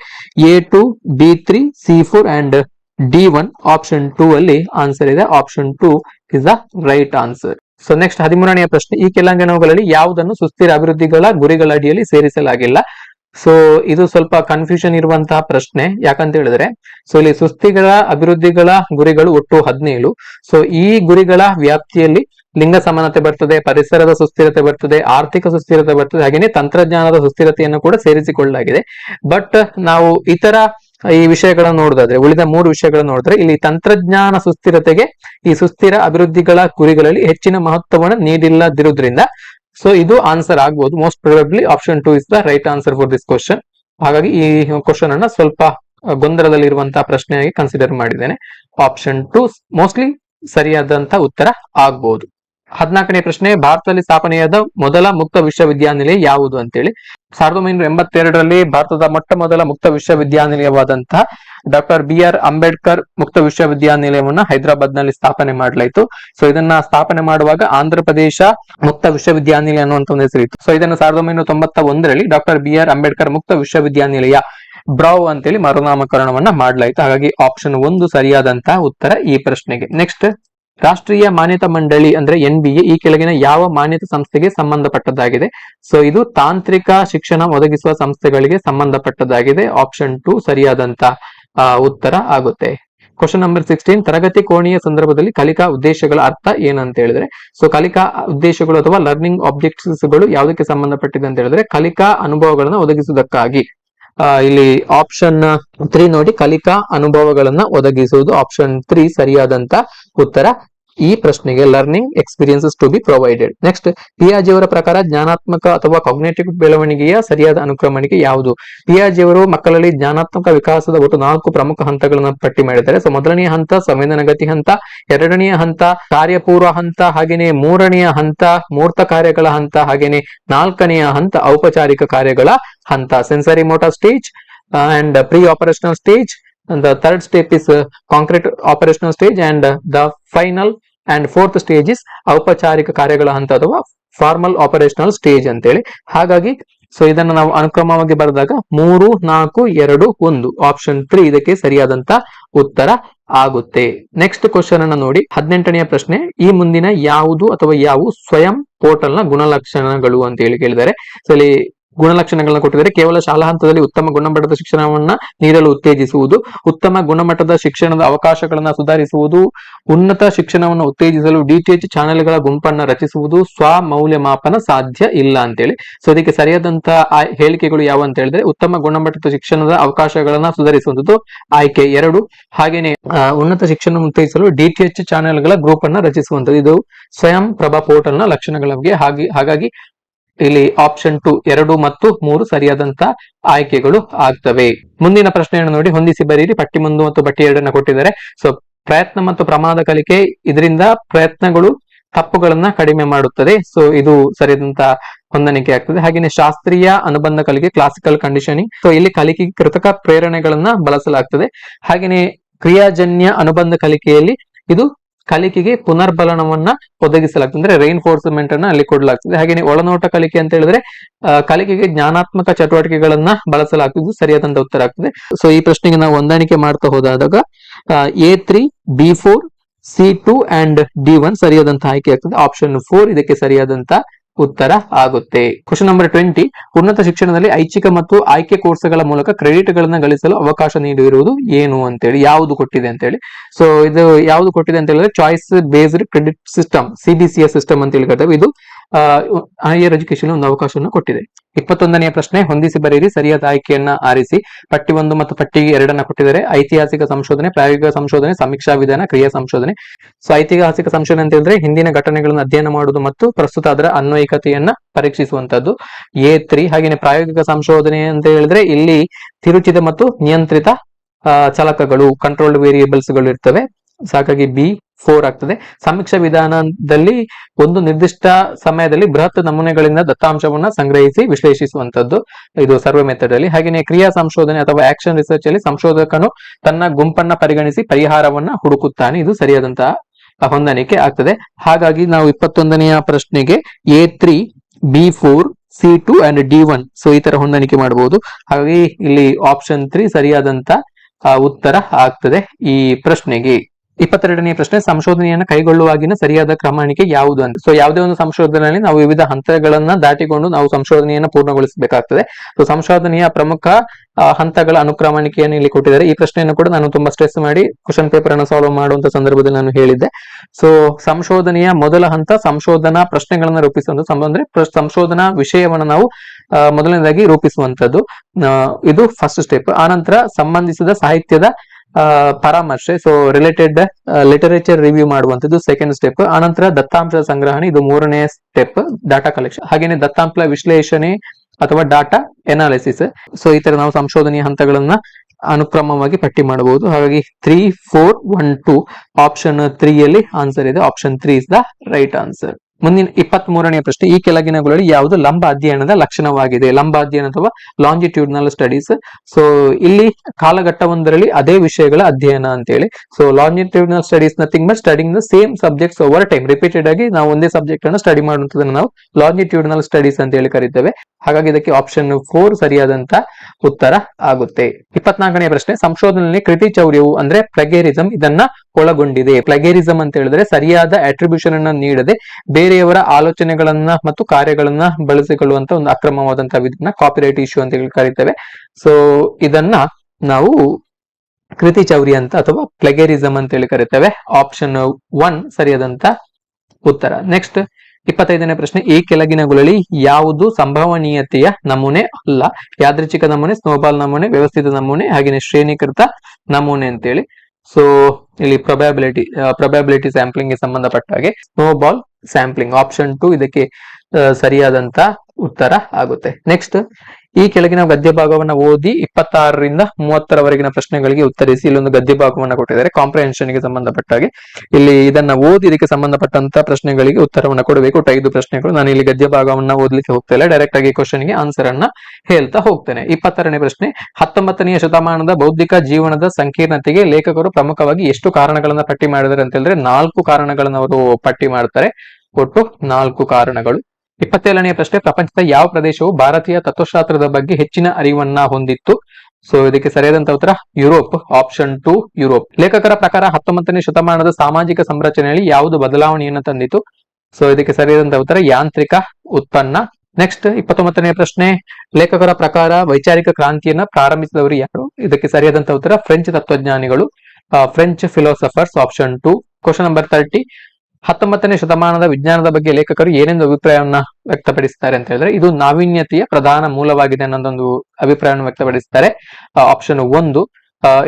A two, B three, C four and D one. Option two ಅಲ್ಲಿ ಆನ್ಸರ್ ಇದೆ. Option two is the right answer so next ಹದಿಮೂರನೆಯ ಪ್ರಶ್ನೆ, ಈ ಕೆಲಾಂಗಣಗಳಲ್ಲಿ ಯಾವುದನ್ನು ಸುಸ್ಥಿರ ಅಭಿವೃದ್ಧಿಗಳ ಗುರಿಗಳ ಅಡಿಯಲ್ಲಿ ಸೇರಿಸಲಾಗಿಲ್ಲ? ಸೊ ಇದು ಸ್ವಲ್ಪ ಕನ್ಫ್ಯೂಷನ್ ಇರುವಂತಹ ಪ್ರಶ್ನೆ. ಯಾಕಂತ ಹೇಳಿದ್ರೆ ಸೊ ಇಲ್ಲಿ ಸುಸ್ಥಿಗಳ ಅಭಿವೃದ್ಧಿಗಳ ಗುರಿಗಳು ಒಟ್ಟು ಹದಿನೇಳು. ಸೊ ಈ ಗುರಿಗಳ ವ್ಯಾಪ್ತಿಯಲ್ಲಿ ಲಿಂಗ ಸಮಾನತೆ ಬರ್ತದೆ, ಪರಿಸರದ ಸುಸ್ಥಿರತೆ ಬರ್ತದೆ, ಆರ್ಥಿಕ ಸುಸ್ಥಿರತೆ ಬರ್ತದೆ, ಹಾಗೆಯೇ ತಂತ್ರಜ್ಞಾನದ ಸುಸ್ಥಿರತೆಯನ್ನು ಕೂಡ ಸೇರಿಸಿಕೊಳ್ಳಲಾಗಿದೆ. ಬಟ್ ನಾವು ಇತರ ಈ ವಿಷಯಗಳನ್ನು ನೋಡೋದಾದ್ರೆ, ಉಳಿದ ಮೂರು ವಿಷಯಗಳನ್ನು ನೋಡಿದ್ರೆ, ಇಲ್ಲಿ ತಂತ್ರಜ್ಞಾನ ಸುಸ್ಥಿರತೆಗೆ ಈ ಸುಸ್ಥಿರ ಅಭಿವೃದ್ಧಿಗಳ ಗುರಿಗಳಲ್ಲಿ ಹೆಚ್ಚಿನ ಮಹತ್ವವನ್ನು ನೀಡಿಲ್ಲದಿರುವುದರಿಂದ ಸೊ ಇದು ಆನ್ಸರ್ ಆಗ್ಬಹುದು most probably option two is the right answer for this question ಹಾಗಾಗಿ ಈ ಕ್ವಶನ್ ಅನ್ನ ಸ್ವಲ್ಪ ಗೊಂದಲದಲ್ಲಿರುವಂತಹ ಪ್ರಶ್ನೆಯಾಗಿ ಕನ್ಸಿಡರ್ ಮಾಡಿದ್ದೇನೆ. ಆಪ್ಷನ್ ಟು ಮೋಸ್ಟ್ಲಿ ಸರಿಯಾದಂತಹ ಉತ್ತರ ಆಗ್ಬಹುದು ಹದಿನಾಲ್ಕನೇ ಪ್ರಶ್ನೆ, ಭಾರತದಲ್ಲಿ ಸ್ಥಾಪನೆಯಾದ ಮೊದಲ ಮುಕ್ತ ವಿಶ್ವವಿದ್ಯಾನಿಲಯ ಯಾವುದು ಅಂತೇಳಿ. ಸಾವಿರದ ಒಂಬೈನೂರ ಎಂಬತ್ತೆರಡರಲ್ಲಿ ಭಾರತದ ಮೊಟ್ಟ ಮೊದಲ ಮುಕ್ತ ವಿಶ್ವವಿದ್ಯಾನಿಲಯವಾದಂತಹ ಡಾಕ್ಟರ್ ಬಿ ಆರ್ ಅಂಬೇಡ್ಕರ್ ಮುಕ್ತ ವಿಶ್ವವಿದ್ಯಾನಿಲಯವನ್ನ ಹೈದರಾಬಾದ್ನಲ್ಲಿ ಸ್ಥಾಪನೆ ಮಾಡಲಾಯಿತು. ಸೊ, ಇದನ್ನ ಸ್ಥಾಪನೆ ಮಾಡುವಾಗ ಆಂಧ್ರ ಪ್ರದೇಶ ಮುಕ್ತ ವಿಶ್ವವಿದ್ಯಾನಿಲಯ ಅನ್ನುವಂತ ಒಂದು ಹೆಸರಿತ್ತು ಸೊ, ಇದನ್ನು ಸಾವಿರದ ಒಂಬೈನೂರ ತೊಂಬತ್ತ ಒಂದರಲ್ಲಿ ಡಾಕ್ಟರ್ ಬಿ ಆರ್ ಅಂಬೇಡ್ಕರ್ ಮುಕ್ತ ವಿಶ್ವವಿದ್ಯಾನಿಲಯ ಬ್ರಾವ್ ಅಂತೇಳಿ ಮರುನಾಮಕರಣವನ್ನ ಮಾಡಲಾಯಿತು. ಹಾಗಾಗಿ ಆಪ್ಷನ್ ಒಂದು ಸರಿಯಾದಂತಹ ಉತ್ತರ ಈ ಪ್ರಶ್ನೆಗೆ. ನೆಕ್ಸ್ಟ್ ರಾಷ್ಟ್ರೀಯ ಮಾನ್ಯತಾ ಮಂಡಳಿ ಅಂದ್ರೆ ಎನ್ ಬಿ ಎ ಈ ಕೆಳಗಿನ ಯಾವ ಮಾನ್ಯತಾ ಸಂಸ್ಥೆಗೆ ಸಂಬಂಧಪಟ್ಟದ್ದಾಗಿದೆ? ಸೊ ಇದು ತಾಂತ್ರಿಕ ಶಿಕ್ಷಣ ಒದಗಿಸುವ ಸಂಸ್ಥೆಗಳಿಗೆ ಸಂಬಂಧಪಟ್ಟದ್ದಾಗಿದೆ. ಆಪ್ಷನ್ ಟು ಸರಿಯಾದಂತ ಉತ್ತರ ಆಗುತ್ತೆ. ಕ್ವಶನ್ ನಂಬರ್ ಸಿಕ್ಸ್ಟೀನ್ ತರಗತಿ ಕೋಣೆಯ ಸಂದರ್ಭದಲ್ಲಿ ಕಲಿಕಾ ಉದ್ದೇಶಗಳ ಅರ್ಥ ಏನಂತ ಹೇಳಿದ್ರೆ? ಸೊ ಕಲಿಕಾ ಉದ್ದೇಶಗಳು ಅಥವಾ ಲರ್ನಿಂಗ್ ಆಬ್ಜೆಕ್ಟ್ಸ್ಗಳು ಯಾವುದಕ್ಕೆ ಸಂಬಂಧಪಟ್ಟಿದೆ ಅಂತ ಹೇಳಿದ್ರೆ, ಕಲಿಕಾ ಅನುಭವಗಳನ್ನು ಒದಗಿಸುವುದಕ್ಕಾಗಿ. ಇಲ್ಲಿ ಆಪ್ಷನ್ ತ್ರೀ ನೋಡಿ ಕಲಿಕಾ ಅನುಭವಗಳನ್ನ ಒದಗಿಸುವುದು ಆಪ್ಷನ್ ತ್ರೀ ಸರಿಯಾದಂತ ಉತ್ತರ. ಈ ಪ್ರಶ್ನೆಗೆ learning experiences to be provided next ಪಿಯಾಜಿ ಅವರ ಪ್ರಕಾರ ಜ್ಞಾನಾತ್ಮಕ ಅಥವಾ ಕಾಗ್ನೇಟಿವ್ ಬೆಳವಣಿಗೆಯ ಸರಿಯಾದ ಅನುಕ್ರಮಣಿಕೆ ಯಾವುದು? ಪಿಯಾಜಿ ಅವರು ಮಕ್ಕಳಲ್ಲಿ ಜ್ಞಾನಾತ್ಮಕ ವಿಕಾಸದ ಒಟ್ಟು ನಾಲ್ಕು ಪ್ರಮುಖ ಹಂತಗಳನ್ನು ಪಟ್ಟಿ ಮಾಡಿದ್ದಾರೆ. ಸೊ ಮೊದಲನೆಯ ಹಂತ ಸಂವೇದನಗತಿ ಹಂತ ಎರಡನೆಯ ಹಂತ ಕಾರ್ಯಪೂರ್ವ ಹಂತ ಹಾಗೇನೆ ಮೂರನೆಯ ಹಂತ ಮೂರ್ತ ಕಾರ್ಯಗಳ ಹಂತ ಹಾಗೇನೆ ನಾಲ್ಕನೆಯ ಹಂತ ಔಪಚಾರಿಕ ಕಾರ್ಯಗಳ ಹಂತ. Sensory motor stage and pre operational stage the third step is operational stage and uh, the final and fourth stage is ಔಪಚಾರಿಕ ಕಾರ್ಯಗಳ ಹಂತ ಅಥವಾ ಫಾರ್ಮಲ್ ಆಪರೇಷನಲ್ ಸ್ಟೇಜ್ ಅಂತೇಳಿ. ಹಾಗಾಗಿ ಸೊ ಇದನ್ನ ನಾವು ಅನುಕ್ರಮವಾಗಿ ಬರೆದಾಗ ಮೂರು, ನಾಲ್ಕು, ಎರಡು, ಒಂದು ಆಪ್ಷನ್ ತ್ರೀ ಇದಕ್ಕೆ ಸರಿಯಾದಂತ ಉತ್ತರ ಆಗುತ್ತೆ. ನೆಕ್ಸ್ಟ್ ಕ್ವಶನ್ ಅನ್ನ ನೋಡಿ. ಹದಿನೆಂಟನೆಯ ಪ್ರಶ್ನೆ, ಈ ಮುಂದಿನ ಯಾವುದು ಅಥವಾ ಯಾವು ಸ್ವಯಂ ಪೋರ್ಟಲ್ನ ಗುಣಲಕ್ಷಣಗಳು ಅಂತ ಹೇಳಿ ಕೇಳಿದ್ದಾರೆ. ಸೊ ಇಲ್ಲಿ ಗುಣಲಕ್ಷಣಗಳನ್ನ ಕೊಟ್ಟಿದ್ದಾರೆ. ಕೇವಲ ಶಾಲಾ ಹಂತದಲ್ಲಿ ಉತ್ತಮ ಗುಣಮಟ್ಟದ ಶಿಕ್ಷಣವನ್ನ ನೀಡಲು ಉತ್ತೇಜಿಸುವುದು, ಉತ್ತಮ ಗುಣಮಟ್ಟದ ಶಿಕ್ಷಣದ ಅವಕಾಶಗಳನ್ನು ಸುಧಾರಿಸುವುದು, ಉನ್ನತ ಶಿಕ್ಷಣವನ್ನು ಉತ್ತೇಜಿಸಲು ಡಿಟಿಎಚ್ ಚಾನೆಲ್ಗಳ ಗುಂಪನ್ನ ರಚಿಸುವುದು ಸ್ವ ಮೌಲ್ಯಮಾಪನ ಸಾಧ್ಯ ಇಲ್ಲ ಅಂತೇಳಿ. ಸೊ ಇದಕ್ಕೆ ಸರಿಯಾದಂತಹ ಹೇಳಿಕೆಗಳು ಯಾವ ಅಂತ ಹೇಳಿದ್ರೆ, ಉತ್ತಮ ಗುಣಮಟ್ಟದ ಶಿಕ್ಷಣದ ಅವಕಾಶಗಳನ್ನು ಸುಧಾರಿಸುವಂತದ್ದು ಆಯ್ಕೆ ಎರಡು. ಹಾಗೇನೆ ಉನ್ನತ ಶಿಕ್ಷಣ ಉತ್ತೇಜಿಸಲು ಡಿಟಿಎಚ್ ಚಾನೆಲ್ಗಳ ಗ್ರೂಪ್ ಅನ್ನ ರಚಿಸುವಂತದ್ದು ಇದು ಸ್ವಯಂ ಪ್ರಭಾ ಪೋರ್ಟಲ್ನ ಲಕ್ಷಣಗಳ ಬಗ್ಗೆ ಹಾಗೆ, ಹಾಗಾಗಿ ಇಲ್ಲಿ ಆಪ್ಷನ್ ಟು ಎರಡು ಮತ್ತು ಮೂರು ಸರಿಯಾದಂತ ಆಯ್ಕೆಗಳು ಆಗ್ತವೆ. ಮುಂದಿನ ಪ್ರಶ್ನೆಯನ್ನು ನೋಡಿ, ಹೊಂದಿಸಿ ಬರೀರಿ. ಪಟ್ಟಿ ಒಂದು ಮತ್ತು ಪಟ್ಟಿ ಎರಡನ್ನ ಕೊಟ್ಟಿದ್ದಾರೆ. ಸೊ ಪ್ರಯತ್ನ ಮತ್ತು ಪ್ರಮಾದ ಕಲಿಕೆ ಇದರಿಂದ ಪ್ರಯತ್ನಗಳು ತಪ್ಪುಗಳನ್ನ ಕಡಿಮೆ ಮಾಡುತ್ತದೆ. ಸೊ ಇದು ಸರಿಯಾದಂತ ಹೊಂದಾಣಿಕೆ ಆಗ್ತದೆ. ಹಾಗೆಯೇ ಶಾಸ್ತ್ರೀಯ ಅನುಬಂಧ ಕಲಿಕೆ ಕ್ಲಾಸಿಕಲ್ ಕಂಡೀಷನಿಂಗ್ ಸೊ ಇಲ್ಲಿ ಕಲಿಕೆ ಕೃತಕ ಪ್ರೇರಣೆಗಳನ್ನ ಬಳಸಲಾಗ್ತದೆ. ಹಾಗೆಯೇ ಕ್ರಿಯಾಜನ್ಯ ಅನುಬಂಧ ಕಲಿಕೆಯಲ್ಲಿ ಇದು ಕಲಿಕೆಗೆ ಪುನರ್ಬಲನವನ್ನ ಒದಗಿಸಲಾಗ್ತದೆ. ಅಂದ್ರೆ ರೈನ್ಫೋರ್ಸ್ಮೆಂಟ್ ಅನ್ನ ಅಲ್ಲಿ ಕೊಡಲಾಗ್ತದೆ. ಹಾಗೆ ಒಳನೋಟ ಕಲಿಕೆ ಅಂತ ಹೇಳಿದ್ರೆ ಕಲಿಕೆಗೆ ಜ್ಞಾನಾತ್ಮಕ ಚಟುವಟಿಕೆಗಳನ್ನ ಬಳಸಲಾಗ್ತದೆ ಸರಿಯಾದಂತ ಉತ್ತರ ಆಗ್ತದೆ. ಸೊ ಈ ಪ್ರಶ್ನೆಗೆ ನಾವು ಹೊಂದಾಣಿಕೆ ಮಾಡ್ತಾ ಹೋದಾಗ A three B four C two and D one ಸರಿಯಾದಂತ ಆಯ್ಕೆ ಆಗ್ತದೆ. ಆಪ್ಷನ್ ಫೋರ್ ಇದಕ್ಕೆ ಸರಿಯಾದಂತ ಉತ್ತರ ಆಗುತ್ತೆ. ಕ್ವಶನ್ ನಂಬರ್ ಟ್ವೆಂಟಿ ಉನ್ನತ ಶಿಕ್ಷಣದಲ್ಲಿ ಐಚ್ಛಿಕ ಮತ್ತು ಆಯ್ಕೆ ಕೋರ್ಸ್ಗಳ ಮೂಲಕ ಕ್ರೆಡಿಟ್ ಗಳನ್ನ ಗಳಿಸಲು ಅವಕಾಶ ನೀಡಿರುವುದು ಏನು ಅಂತೇಳಿ, ಯಾವುದು ಕೊಟ್ಟಿದೆ ಅಂತೇಳಿ. ಸೊ ಇದು ಯಾವುದು ಕೊಟ್ಟಿದೆ ಅಂತ ಹೇಳಿದ್ರೆ choice based credit system CBCS system ಅಂತ ಹೇಳಿ ಇದು ಹೈಯರ್ ಎಜುಕೇಶನ್ ಒಂದು ಅವಕಾಶವನ್ನು ಕೊಟ್ಟಿದೆ. ಇಪ್ಪತ್ತೊಂದನೆಯ ಪ್ರಶ್ನೆ, ಹೊಂದಿಸಿ ಬರೆಯಿರಿ, ಸರಿಯಾದ ಆಯ್ಕೆಯನ್ನ ಆರಿಸಿ. ಪಟ್ಟಿ ಒಂದು ಮತ್ತು ಪಟ್ಟಿ ಎರಡನ್ನ ಕೊಟ್ಟಿದ್ದಾರೆ. ಐತಿಹಾಸಿಕ ಸಂಶೋಧನೆ, ಪ್ರಾಯೋಗಿಕ ಸಂಶೋಧನೆ, ಸಮೀಕ್ಷಾ ವಿಧಾನ, ಕ್ರಿಯಾ ಸಂಶೋಧನೆ. ಸೊ ಐತಿಹಾಸಿಕ ಸಂಶೋಧನೆ ಅಂತ ಹೇಳಿದ್ರೆ ಹಿಂದಿನ ಘಟನೆಗಳನ್ನು ಅಧ್ಯಯನ ಮಾಡುವುದು ಮತ್ತು ಪ್ರಸ್ತುತ ಅದರ ಅನ್ವಯಿಕತೆಯನ್ನ ಪರೀಕ್ಷಿಸುವಂತದ್ದು ಎ ತ್ರೀ, ಹಾಗೆಯೇ ಪ್ರಾಯೋಗಿಕ ಸಂಶೋಧನೆ ಅಂತ ಹೇಳಿದ್ರೆ ಇಲ್ಲಿ ತಿರುಚಿದ ಮತ್ತು ನಿಯಂತ್ರಿತ ಚಾಲಕಗಳು ಕಂಟ್ರೋಲ್ಡ್ ವೇರಿಯೇಬಲ್ಸ್ಗಳು ಇರ್ತವೆ. ಸಾಕಾಗಿ ಬಿ ಫೋರ್ ಆಗ್ತದೆ. ಸಮೀಕ್ಷಾ ವಿಧಾನದಲ್ಲಿ ಒಂದು ನಿರ್ದಿಷ್ಟ ಸಮಯದಲ್ಲಿ ಬೃಹತ್ ನಮೂನೆಗಳಿಂದ ದತ್ತಾಂಶವನ್ನ ಸಂಗ್ರಹಿಸಿ ವಿಶ್ಲೇಷಿಸುವಂತದ್ದು ಇದು ಸರ್ವೆ ಮೆಥಡ್ ಅಲ್ಲಿ. ಹಾಗೆಯೇ ಕ್ರಿಯಾ ಸಂಶೋಧನೆ ಅಥವಾ ಆಕ್ಷನ್ ರಿಸರ್ಚ್ ಅಲ್ಲಿ ಸಂಶೋಧಕನು ತನ್ನ ಗುಂಪನ್ನ ಪರಿಗಣಿಸಿ ಪರಿಹಾರವನ್ನ ಹುಡುಕುತ್ತಾನೆ. ಇದು ಸರಿಯಾದಂತಹ ಹೊಂದಾಣಿಕೆ ಆಗ್ತದೆ. ಹಾಗಾಗಿ ನಾವು ಇಪ್ಪತ್ತೊಂದನೆಯ ಪ್ರಶ್ನೆಗೆ A three B four C two and D one so ಈ ತರ ಹೊಂದಾಣಿಕೆ ಮಾಡಬಹುದು ಹಾಗಾಗಿ ಇಲ್ಲಿ ಆಪ್ಷನ್ ತ್ರೀ ಸರಿಯಾದಂತ ಉತ್ತರ ಆಗ್ತದೆ ಈ ಪ್ರಶ್ನೆಗೆ. ಇಪ್ಪತ್ತೆರಡನೇ ಪ್ರಶ್ನೆ, ಸಂಶೋಧನೆಯನ್ನ ಕೈಗೊಳ್ಳುವಾಗಿನ ಸರಿಯಾದ ಕ್ರಮಾಣಿಕೆ ಯಾವುದು ಅಂತ. ಸೊ ಯಾವುದೇ ಒಂದು ಸಂಶೋಧನೆಯಲ್ಲಿ ನಾವು ವಿವಿಧ ಹಂತಗಳನ್ನ ದಾಟಿಕೊಂಡು ನಾವು ಸಂಶೋಧನೆಯನ್ನ ಪೂರ್ಣಗೊಳಿಸಬೇಕಾಗ್ತದೆ. ಸೊ ಸಂಶೋಧನೆಯ ಪ್ರಮುಖ ಹಂತಗಳ ಅನುಕ್ರಮಣಿಕೆಯನ್ನು ಇಲ್ಲಿ ಕೊಟ್ಟಿದ್ದಾರೆ. ಈ ಪ್ರಶ್ನೆಯನ್ನು ಕೂಡ ನಾನು ತುಂಬಾ ಸ್ಟ್ರೆಸ್ ಮಾಡಿ ಕ್ವಶನ್ ಪೇಪರ್ ಅನ್ನು ಸಾಲ್ವ್ ಮಾಡುವಂತ ಸಂದರ್ಭದಲ್ಲಿ ನಾನು ಹೇಳಿದ್ದೆ. ಸೊ ಸಂಶೋಧನೆಯ ಮೊದಲ ಹಂತ ಸಂಶೋಧನಾ ಪ್ರಶ್ನೆಗಳನ್ನ ರೂಪಿಸುವಂತ ಅಂದ್ರೆ ಸಂಶೋಧನಾ ವಿಷಯವನ್ನು ನಾವು ಮೊದಲನೇದಾಗಿ ರೂಪಿಸುವಂತದ್ದು. ಇದು ಫಸ್ಟ್ ಸ್ಟೆಪ್ ಆನಂತರ ಸಂಬಂಧಿಸಿದ ಸಾಹಿತ್ಯದ ಪರಾಮರ್ಶೆ ಸೊ ರಿಲೇಟೆಡ್ ಲಿಟರೇಚರ್ ರಿವ್ಯೂ ಮಾಡುವಂತದ್ದು ಸೆಕೆಂಡ್ ಸ್ಟೆಪ್ ಆನಂತರ ದತ್ತಾಂಶ ಸಂಗ್ರಹಣೆ, ಇದು ಮೂರನೇ ಸ್ಟೆಪ್ ಡಾಟಾ ಕಲೆಕ್ಷನ್ ಹಾಗೇನೆ ದತ್ತಾಂಶ ವಿಶ್ಲೇಷಣೆ ಅಥವಾ ಡಾಟಾ ಎನಾಲಿಸಿಸ್ ಸೊ ಈ ತರ ನಾವು ಸಂಶೋಧನೆಯ ಹಂತಗಳನ್ನ ಅನುಕ್ರಮವಾಗಿ ಪಟ್ಟಿ ಮಾಡಬಹುದು. ಹಾಗಾಗಿ three four one two option ತ್ರೀಯಲ್ಲಿ answer ಇದೆ. Option three is the right answer ಮುಂದಿನ ಇಪ್ಪತ್ತ್ ಮೂರನೆಯ ಪ್ರಶ್ನೆ, ಈ ಕೆಳಗಿನಗಳಲ್ಲಿ ಯಾವುದು ಲಂಬ ಅಧ್ಯಯನದ ಲಕ್ಷಣವಾಗಿದೆ? ಲಂಬ ಅಧ್ಯಯನ ಅಥವಾ ಲಾಂಜಿಟ್ಯೂಡ್ನಲ್ ಸ್ಟಡೀಸ್ ಸೊ ಇಲ್ಲಿ ಕಾಲಘಟ್ಟವೊಂದರಲ್ಲಿ ಅದೇ ವಿಷಯಗಳ ಅಧ್ಯಯನ ಅಂತೇಳಿ. So longitudinal studies nothing but studying the same subjects over time repeated ಆಗಿ ನಾವು ಒಂದೇ ಸಬ್ಜೆಕ್ಟ್ ಅನ್ನು ಸ್ಟಡಿ ಮಾಡುವಂತದನ್ನು ನಾವು ಲಾಂಜಿಟ್ಯೂಡ್ನಲ್ ಸ್ಟಡೀಸ್ ಅಂತ ಹೇಳಿ ಕರಿತೇವೆ. ಹಾಗಾಗಿ ಇದಕ್ಕೆ ಆಪ್ಷನ್ ಫೋರ್ ಸರಿಯಾದಂತ ಉತ್ತರ ಆಗುತ್ತೆ. ಇಪ್ಪತ್ನಾಲ್ಕನೇ ಪ್ರಶ್ನೆ, ಸಂಶೋಧನೆಯಲ್ಲಿ ಕೃತಿ ಚೌರ್ಯವು ಅಂದ್ರೆ ಪ್ಲಗೇರಿಸಂ ಇದನ್ನ ಒಳಗೊಂಡಿದೆ. ಪ್ಲಗೇರಿಸಂ ಅಂತ ಹೇಳಿದ್ರೆ ಸರಿಯಾದ ಅಟ್ರಿಬ್ಯೂಷನ್ ಅನ್ನ ನೀಡದೆ ಬೇರೆಯವರ ಆಲೋಚನೆಗಳನ್ನ ಮತ್ತು ಕಾರ್ಯಗಳನ್ನ ಬಳಸಿಕೊಳ್ಳುವಂತ ಒಂದು ಅಕ್ರಮವಾದಂತಹ ವಿಧಾನ ಕಾಪಿರೈಟ್ ಇಶ್ಯೂ ಅಂತ ಹೇಳಿ ಕರಿತೇವೆ. ಸೊ ಇದನ್ನ ನಾವು ಕೃತಿ ಚೌರಿ ಅಂತ ಅಥವಾ ಪ್ಲಗೇರಿಸಂ ಅಂತ ಹೇಳಿ ಕರೀತೇವೆ. ಆಪ್ಷನ್ ಒನ್ ಸರಿಯಾದಂತ ಉತ್ತರ. ನೆಕ್ಸ್ಟ್ ಇಪ್ಪತ್ತೈದನೇ ಪ್ರಶ್ನೆ, ಈ ಕೆಳಗಿನಗಳಲ್ಲಿ ಯಾವುದು ಸಂಭವನೀಯತೆಯ ನಮೂನೆ ಅಲ್ಲ? ಯಾದೃಚ್ಛಿಕ ನಮೂನೆ ಸ್ನೋಬಾಲ್ ನಮೂನೆ, ವ್ಯವಸ್ಥಿತ ನಮೂನೆ, ಹಾಗೆಯೇ ಶ್ರೇಣೀಕೃತ ನಮೂನೆ ಅಂತೇಳಿ. ಸೊ ಇಲ್ಲಿ ಪ್ರೊಬ್ಯಾಬಿಲಿಟಿ ಪ್ರೊಬ್ಯಾಬಿಲಿಟಿ ಸ್ಯಾಂಪ್ಲಿಂಗ್ಗೆ ಸಂಬಂಧಪಟ್ಟ ಹಾಗೆ snowball sampling option two ಇದಕ್ಕೆ ಸರಿಯಾದಂತ ಉತ್ತರ ಆಗುತ್ತೆ. ನೆಕ್ಸ್ಟ್ ಈ ಕೆಳಗಿನ ಗದ್ಯ ಭಾಗವನ್ನ ಓದಿ ಇಪ್ಪತ್ತಾರರಿಂದ ಮೂವತ್ತರವರೆಗಿನ ಪ್ರಶ್ನೆಗಳಿಗೆ ಉತ್ತರಿಸಿ ಇಲ್ಲೊಂದು ಗದ್ಯ ಭಾಗವನ್ನ ಕೊಟ್ಟಿದ್ದಾರೆ. ಕಾಂಪ್ರಿಹೆನ್ಷನ್ಗೆ ಸಂಬಂಧಪಟ್ಟ ಹಾಗೆ ಇಲ್ಲಿ ಇದನ್ನ ಓದಿ ಇದಕ್ಕೆ ಸಂಬಂಧಪಟ್ಟಂತ ಪ್ರಶ್ನೆಗಳಿಗೆ ಉತ್ತರವನ್ನ ಕೊಡಬೇಕು. ಐದು ಪ್ರಶ್ನೆಗಳು. ನಾನು ಇಲ್ಲಿ ಗದ್ಯ ಭಾಗವನ್ನ ಓದಲಿಕ್ಕೆ ಹೋಗ್ತಾ ಇಲ್ಲ. ಡೈರೆಕ್ಟ್ ಆಗಿ ಕ್ವಶನ್ಗೆ ಆನ್ಸರ್ ಅನ್ನ ಹೇಳ್ತಾ ಹೋಗ್ತೇನೆ. ಇಪ್ಪತ್ತಾರನೇ ಪ್ರಶ್ನೆ. ಹತ್ತೊಂಬತ್ತನೆಯ ಶತಮಾನದ ಬೌದ್ಧಿಕ ಜೀವನದ ಸಂಕೀರ್ಣತೆಗೆ ಲೇಖಕರು ಪ್ರಮುಖವಾಗಿ ಎಷ್ಟು ಕಾರಣಗಳನ್ನ ಪಟ್ಟಿ ಮಾಡಿದ್ದಾರೆ ಅಂತ ಹೇಳಿದ್ರೆ ನಾಲ್ಕು ಕಾರಣಗಳನ್ನ ಅವರು ಪಟ್ಟಿ ಮಾಡ್ತಾರೆ. ಒಟ್ಟು ನಾಲ್ಕು ಕಾರಣಗಳು. ಇಪ್ಪತ್ತೇಳನೆಯ ಪ್ರಶ್ನೆ, ಪ್ರಪಂಚದ ಯಾವ ಪ್ರದೇಶವು ಭಾರತೀಯ ತತ್ವಶಾಸ್ತ್ರದ ಬಗ್ಗೆ ಹೆಚ್ಚಿನ ಅರಿವನ್ನ ಹೊಂದಿತ್ತು? ಸೊ ಇದಕ್ಕೆ ಸರಿಯಾದಂತ ಉತ್ತರ, ಯುರೋಪ್ ಆಪ್ಷನ್ ಟು ಯುರೋಪ್. ಲೇಖಕರ ಪ್ರಕಾರ ಹತ್ತೊಂಬತ್ತನೇ ಶತಮಾನದ ಸಾಮಾಜಿಕ ಸಂರಚನೆಯಲ್ಲಿ ಯಾವುದು ಬದಲಾವಣೆಯನ್ನು ತಂದಿತು ಸೊ ಇದಕ್ಕೆ ಸರಿಯಾದಂತ ಉತ್ತರ, ಯಾಂತ್ರಿಕ ಉತ್ಪನ್ನ. ನೆಕ್ಸ್ಟ್ ಇಪ್ಪತ್ತೊಂಬತ್ತನೇ ಪ್ರಶ್ನೆ, ಲೇಖಕರ ಪ್ರಕಾರ ವೈಚಾರಿಕ ಕ್ರಾಂತಿಯನ್ನ ಪ್ರಾರಂಭಿಸಿದವರು ಯಾರು? ಇದಕ್ಕೆ ಸರಿಯಾದಂತ ಉತ್ತರ French ತತ್ವಜ್ಞಾನಿಗಳು. French philosophers option two question number thirty ಹತ್ತೊಂಬತ್ತನೇ ಶತಮಾನದ ವಿಜ್ಞಾನದ ಬಗ್ಗೆ ಲೇಖಕರು ಏನೆಂದು ಅಭಿಪ್ರಾಯವನ್ನ ವ್ಯಕ್ತಪಡಿಸ್ತಾರೆ ಅಂತ ಹೇಳಿದ್ರೆ, ಇದು ನಾವೀನ್ಯತೆಯ ಪ್ರಧಾನ ಮೂಲವಾಗಿದೆ ಅನ್ನೋದೊಂದು ಅಭಿಪ್ರಾಯವನ್ನು ವ್ಯಕ್ತಪಡಿಸ್ತಾರೆ. ಆಪ್ಷನ್ ಒಂದು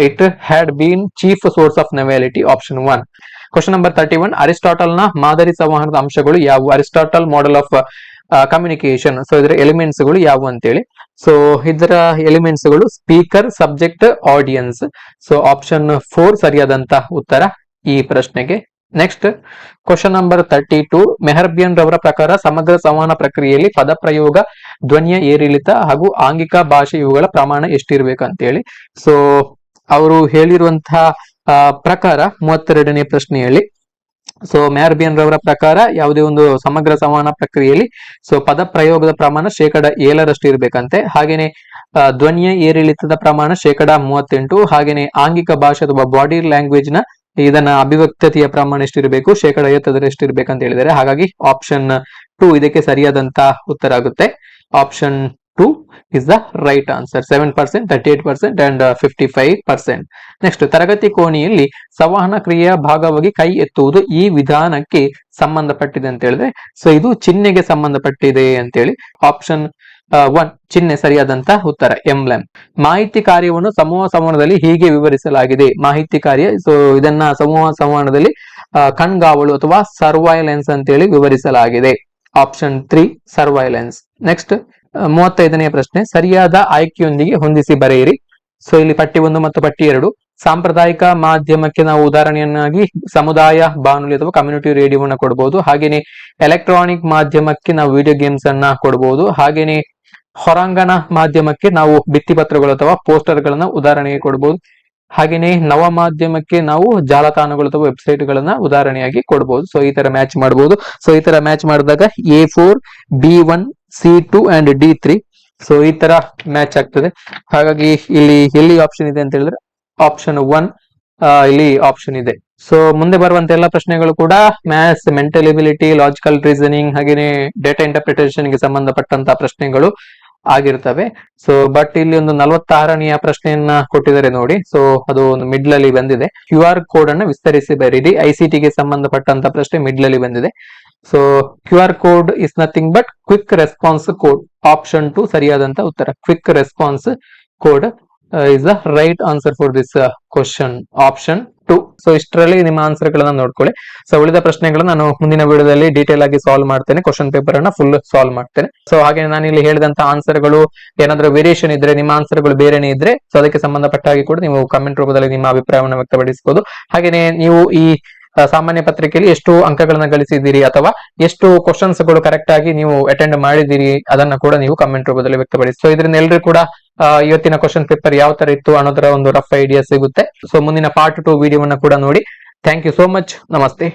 it had been chief source of novelty option one question number thirty one ಅರಿಸ್ಟಾಟಲ್ನ ಮಾದರಿ ಸಂವಹನದ ಅಂಶಗಳು ಯಾವುವು? Aristotle model of communication so ಇದರ ಎಲಿಮೆಂಟ್ಸ್ಗಳು ಯಾವುವು ಅಂತೇಳಿ. ಸೊ ಇದರ ಎಲಿಮೆಂಟ್ಸ್ಗಳು speaker subject audience so option four ಸರಿಯಾದಂತ ಉತ್ತರ ಈ ಪ್ರಶ್ನೆಗೆ next question number thirty two Mehrabian ರವರ ಪ್ರಕಾರ ಸಮಗ್ರ ಸಂವಹನ ಪ್ರಕ್ರಿಯೆಯಲ್ಲಿ ಪದ ಪ್ರಯೋಗ ಧ್ವನಿಯ ಏರಿಳಿತ ಹಾಗೂ ಆಂಗಿಕ ಭಾಷೆ ಇವುಗಳ ಪ್ರಮಾಣ ಎಷ್ಟಿರ್ಬೇಕು ಅಂತೇಳಿ ಸೊ ಅವರು ಹೇಳಿರುವಂತಹ ಪ್ರಕಾರ ಮೂವತ್ತೆರಡನೇ ಪ್ರಶ್ನೆಯಲ್ಲಿ. ಸೊ ಮ್ಯಾರ್ಬಿಯನ್ ರವರ ಪ್ರಕಾರ ಯಾವುದೇ ಒಂದು ಸಮಗ್ರ ಸಂವಹನ ಪ್ರಕ್ರಿಯೆಯಲ್ಲಿ ಸೊ ಪದ ಪ್ರಯೋಗದ ಪ್ರಮಾಣ ಶೇಕಡ ಏಳರಷ್ಟು ಇರಬೇಕಂತೆ ಹಾಗೇನೆ ಧ್ವನಿಯ ಏರಿಳಿತದ ಪ್ರಮಾಣ ಶೇಕಡ ಮೂವತ್ತೆಂಟು. ಹಾಗೇನೆ, ಆಂಗಿಕ ಭಾಷೆ ಅಥವಾ ಬಾಡಿ ಲ್ಯಾಂಗ್ವೇಜ್ನ ಇದನ್ನ ಅಭಿವ್ಯಕ್ತತೆಯ ಪ್ರಮಾಣ ಎಷ್ಟಿರಬೇಕು, ಶೇಕಡ ಐವತ್ತದರಷ್ಟು ಅಂತ ಹೇಳಿದರೆ, ಹಾಗಾಗಿ ಆಪ್ಷನ್ ಟು ಇದಕ್ಕೆ ಸರಿಯಾದಂತ ಉತ್ತರ ಆಗುತ್ತೆ. Option two is the right answer seven percent thirty eight percent and fifty five percent next ತರಗತಿ ಕೋಣೆಯಲ್ಲಿ ಸಂವಹನ ಕ್ರಿಯೆಯ ಭಾಗವಾಗಿ ಕೈ ಎತ್ತುವುದು ಈ ವಿಧಾನಕ್ಕೆ ಸಂಬಂಧಪಟ್ಟಿದೆ ಅಂತ ಹೇಳಿದ್ರೆ ಸೊ ಇದು ಚಿಹ್ನೆಗೆ ಸಂಬಂಧಪಟ್ಟಿದೆ ಅಂತೇಳಿ ಆಪ್ಷನ್ ಒನ್ ಚಿಹ್ನೆ ಸರಿಯಾದಂತ ಉತ್ತರ ಎಂಬ್ಲೆಮ್ ಮಾಹಿತಿ ಕಾರ್ಯವನ್ನು ಸಮೂಹ ಸಂವಹನದಲ್ಲಿ ಹೀಗೆ ವಿವರಿಸಲಾಗಿದೆ. ಮಾಹಿತಿ ಕಾರ್ಯ ಸೊ ಇದನ್ನ ಸಮೂಹ ಸಂವಹನದಲ್ಲಿ ಆ, ಕಣ್ಗಾವಲು ಅಥವಾ ಸರ್ವೈಲೆನ್ಸ್ ಅಂತೇಳಿ ವಿವರಿಸಲಾಗಿದೆ. ಆಪ್ಷನ್ ತ್ರೀ ಸರ್ವೈಲೆನ್ಸ್ ನೆಕ್ಸ್ಟ್ ಮೂವತ್ತೈದನೆಯ ಪ್ರಶ್ನೆ ಸರಿಯಾದ ಆಯ್ಕೆಯೊಂದಿಗೆ ಹೊಂದಿಸಿ ಬರೆಯಿರಿ. ಸೊ ಇಲ್ಲಿ ಪಟ್ಟಿ ಒಂದು ಮತ್ತು ಪಟ್ಟಿ ಎರಡು. ಸಾಂಪ್ರದಾಯಿಕ ಮಾಧ್ಯಮಕ್ಕೆ ನಾವು ಉದಾಹರಣೆಯನ್ನಾಗಿ ಸಮುದಾಯ ಬಾನುಲಿ ಅಥವಾ ಕಮ್ಯುನಿಟಿ ರೇಡಿಯೋವನ್ನ ಕೊಡಬಹುದು ಹಾಗೇನೆ ಎಲೆಕ್ಟ್ರಾನಿಕ್ ಮಾಧ್ಯಮಕ್ಕೆ ನಾವು ವಿಡಿಯೋ ಗೇಮ್ಸ್ ಅನ್ನ ಕೊಡಬಹುದು ಹಾಗೇನೆ ಹೊರಾಂಗಣ ಮಾಧ್ಯಮಕ್ಕೆ ನಾವು ಭಿತ್ತಿಪತ್ರಗಳು ಅಥವಾ ಪೋಸ್ಟರ್ ಗಳನ್ನ ಉದಾಹರಣೆಗೆ ಕೊಡಬಹುದು ಹಾಗೇನೆ ನವ ಮಾಧ್ಯಮಕ್ಕೆ ನಾವು ಜಾಲತಾಣಗಳು ಅಥವಾ ವೆಬ್ಸೈಟ್ ಗಳನ್ನ ಉದಾಹರಣೆಯಾಗಿ ಕೊಡಬಹುದು ಸೊ, ಈ ತರ ಮ್ಯಾಚ್ ಮಾಡಬಹುದು ಸೊ, ಈ ತರ ಮ್ಯಾಚ್ ಮಾಡಿದಾಗ A four, B one, C two and D three. So, ಈ ತರ ಮ್ಯಾಚ್ ಆಗ್ತದೆ. ಹಾಗಾಗಿ ಇಲ್ಲಿ ಎಲ್ಲಿ ಆಪ್ಷನ್ ಇದೆ ಅಂತ ಹೇಳಿದ್ರೆ ಆಪ್ಷನ್ ಒನ್ ಇಲ್ಲಿ ಆಪ್ಷನ್ ಇದೆ. ಸೊ, ಮುಂದೆ ಬರುವಂತ ಎಲ್ಲ ಪ್ರಶ್ನೆಗಳು ಕೂಡ maths, mental ability, logical reasoning, ಹಾಗೇನೆ ಡೇಟಾ ಇಂಟರ್ಪ್ರಿಟೇಷನ್ಗೆ ಸಂಬಂಧಪಟ್ಟಂತ ಪ್ರಶ್ನೆಗಳು. ಆಗಿರ್ತವೆ. ಸೊ ಬಟ್ ಇಲ್ಲಿ ಒಂದು ನಲವತ್ತಾರನೆಯ ಪ್ರಶ್ನೆಯನ್ನ ಕೊಟ್ಟಿದ್ದಾರೆ ನೋಡಿ. ಸೊ ಅದು ಒಂದು ಮಿಡ್ಲ್ ಅಲ್ಲಿ ಬಂದಿದೆ. ಕ್ಯೂ ಆರ್ ಕೋಡ್ ಅನ್ನ ವಿಸ್ತರಿಸಿ ಬರೀರಿ. ಐಸಿಟಿಗೆ ಸಂಬಂಧಪಟ್ಟಂತ ಪ್ರಶ್ನೆ ಮಿಡ್ಲ್ ಅಲ್ಲಿ ಬಂದಿದೆ. So Q R code is nothing but quick response code option two ಸರಿಯಾದಂತ ಉತ್ತರ. Quick response code is the right answer for this question option two so ಇಷ್ಟರಲ್ಲಿ ನಿಮ್ಮ ಆನ್ಸರ್ ಗಳನ್ನ ನೋಡ್ಕೊಳ್ಳಿ. ಸೊ ಉಳಿದ ಪ್ರಶ್ನೆಗಳನ್ನ ನಾನು ಮುಂದಿನ ವಿಡಿಯೋದಲ್ಲಿ ಡೀಟೇಲ್ ಆಗಿ ಸಾಲ್ವ್ ಮಾಡ್ತೇನೆ ಕ್ವಶನ್ ಪೇಪರ್ ಅನ್ನ ಫುಲ್ ಸಾಲ್ವ್ ಮಾಡ್ತೇನೆ. ಸೊ ಹಾಗೆ ನಾನು ಇಲ್ಲಿ ಹೇಳಿದಂತ ಆನ್ಸರ್ಗಳು ಏನಾದ್ರೂ ವೇರಿಯೇಷನ್ ಇದ್ರೆ, ನಿಮ್ಮ ಆನ್ಸರ್ಗಳು ಬೇರೆನೇ ಇದ್ರೆ ಸೊ ಅದಕ್ಕೆ ಸಂಬಂಧಪಟ್ಟ ಹಾಗೆ ಕೂಡ ನೀವು ಕಮೆಂಟ್ ರೂಪದಲ್ಲಿ ನಿಮ್ಮ ಅಭಿಪ್ರಾಯವನ್ನು ವ್ಯಕ್ತಪಡಿಸಬಹುದು ಹಾಗೆಯೇ ನೀವು ಈ ಸಾಮಾನ್ಯ ಪತ್ರಿಕೆಯಲ್ಲಿ ಎಷ್ಟು ಅಂಕಗಳನ್ನ ಗಳಿಸಿದ್ದೀರಿ ಅಥವಾ ಎಷ್ಟು ಕ್ವಶನ್ಸ್ಗಳು ಕರೆಕ್ಟ್ ಆಗಿ ನೀವು ಅಟೆಂಡ್ ಮಾಡಿದ್ದೀರಿ ಅದನ್ನ ಕೂಡ ನೀವು ಕಮೆಂಟ್ ರೂಪದಲ್ಲಿ ವ್ಯಕ್ತಪಡಿಸಿ. ಸೊ ಇದರಿಂದ ಎಲ್ಲರೂ ಕೂಡ ಇವತ್ತಿನ ಕ್ವಶನ್ ಪೇಪರ್ ಯಾವ ತರ ಇತ್ತು ಅನ್ನೋದರ ಒಂದು ರಫ್ ಐಡಿಯಾ ಸಿಗುತ್ತೆ. ಸೊ ಮುಂದಿನ ಪಾರ್ಟ್ ಟು ವಿಡಿಯೋವನ್ನ ಕೂಡ ನೋಡಿ. ಥ್ಯಾಂಕ್ ಯು ಸೋ ಮಚ್ ನಮಸ್ತೆ.